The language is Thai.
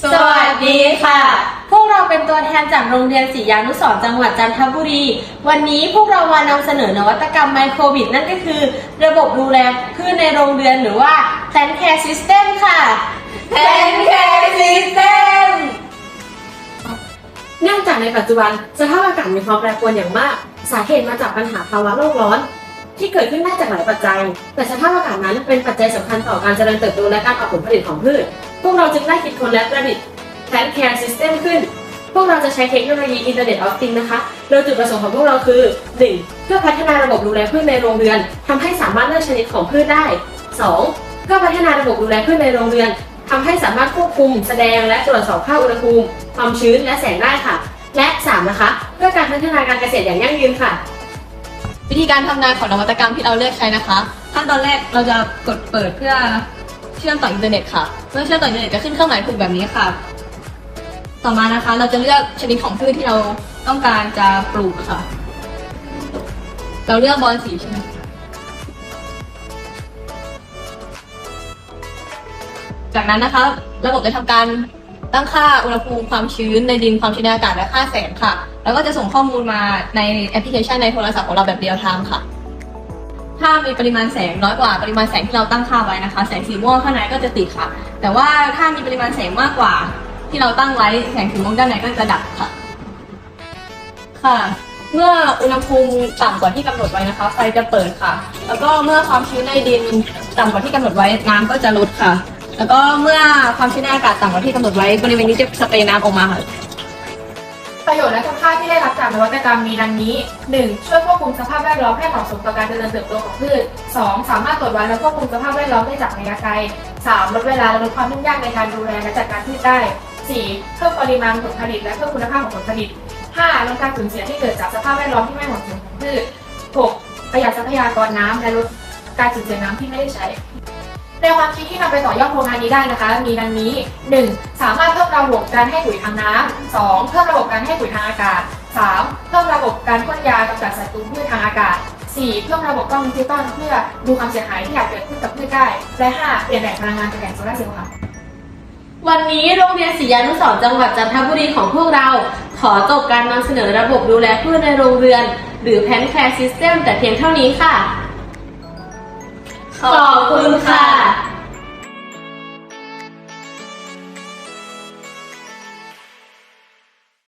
สวัสดีค่ะ พวกเราเป็นตัวแทนจากโรงเรียนศรียานุสรณ์จังหวัดจันทบุรี วันนี้พวกเรามานำเสนอนวัตกรรมไมโครบิดนั่นก็คือ ระบบดูแลพืชในโรงเรือนหรือว่า Plant Care System ค่ะ Plant Care System เนื่องจากในปัจจุบันสภาพอากาศมีความแปรปรวนอย่างมาก สาเหตุมาจากปัญหาภาวะโลกร้อน ที่เกิดขึ้นได้จากหลายปัจจัย แต่สภาพอากาศนั้นเป็นปัจจัยสำคัญต่อการเจริญเติบโตและการออกผลผลิตของพืช พวกเราจึงได้คิดค้นและประดิษฐ์ Plant Care System ขึ้น พวกเราจะใช้เทคโนโลยี Internet of Things นะคะ โดยจุดประสงค์ของพวกเราคือ 1. เพื่อพัฒนาระบบดูแลพืชในโรงเรือนทำให้สามารถเลือกชนิดของพืชได้ 2. เพื่อพัฒนาระบบดูแลพืชในโรงเรือนทำให้สามารถควบคุม แสดงและตรวจสอบค่าอุณหภูมิ ความชื้นและแสงได้ค่ะ และ 3 นะคะ เพื่อการพัฒนาการเกษตรอย่างยั่งยืนค่ะ วิธีการทำงานของนวัตกรรมที่เราเลือกใช้นะคะ ขั้นตอนแรกเราจะกดเปิดเพื่อ เชื่อมต่ออินเทอร์เน็ตค่ะ เมื่อเชื่อมต่ออินเทอร์เน็ตจะขึ้นเครื่องหมายถูกแบบนี้ค่ะ ต่อมานะคะ เราจะเลือกชนิดของพืชที่เราต้องการจะปลูกค่ะ เราเลือกบอลสีใช่ไหมจากนั้นนะคะ ระบบจะทำการตั้งค่าอุณหภูมิความชื้นในดินความชื้นในอากาศและค่าแสงค่ะ แล้วก็จะส่งข้อมูลมาในแอปพลิเคชันในโทรศัพท์ของเราแบบเรียลไทม์ค่ะ ถ้ามีปริมาณแสงน้อยกว่าปริมาณแสงที่เราตั้งค่าไว้นะคะ แสงสีม่วงข้างในก็จะติดค่ะ แต่ว่าถ้ามีปริมาณแสงมากกว่า ที่เราตั้งไว้แสงสีม่วงด้านในก็จะดับค่ะ ค่ะ เมื่ออุณหภูมิต่ำกว่าที่กำหนดไว้นะคะ ไฟจะเปิดค่ะ แล้วก็เมื่อความชื้นในดินต่ำกว่าที่กำหนดไว้น้ำก็จะลดค่ะ แล้วก็เมื่อความชื้นในอากาศต่ำกว่าที่กำหนดไว้บริเวณนี้จะสเปรย์น้ำออกมาค่ะ ประโยชน์และคุณค่าที่ได้รับจากนวัตกรรมมีดังนี้ 1. ช่วยควบคุมสภาพแวดล้อมให้เหมาะสมต่อการเจริญเติบโตของพืช 2. สามารถตรวจวัดและควบคุมสภาพแวดล้อมได้จากระยะไกล 3. ลดเวลาและลดความยุ่งยากในการดูแลและจัดการพืชได้ 4. เพิ่มปริมาณผลผลิตและเพิ่มคุณภาพของผลผลิต 5. ลดการสูญเสียที่เกิดจากสภาพแวดล้อมที่ไม่เหมาะสมของพืช 6. ประหยัดทรัพยากรน้ำและลดการสูญเสียน้ำที่ไม่ได้ใช้ ในความคิดที่นำไปต่อยอดโครงงานนี้ได้นะคะ มีดังนี้ 1. สามารถเพิ่มระบบการให้ปุ๋ยทางน้ำ 2. เพิ่มระบบการให้ปุ๋ยทางอากาศ 3. เพิ่มระบบการพ่นยากำจัดศัตรูพืชทางอากาศ 4. เพิ่มระบบกล้องดิจิตอลเพื่อดูความเสียหายที่อาจเกิดขึ้นกับพืชได้และ 5. เปลี่ยนแปลงพลังงานจากแผงโซลาร์เซลล์ค่ะวันนี้โรงเรียนศรียานุสรณ์จังหวัดจันทบุรีของพวกเรา ขอจบการนำเสนอระบบดูแลพืชในโรงเรือน หรือ Plant Care System แต่เพียงเท่านี้ค่ะ ขอบคุณค่ะ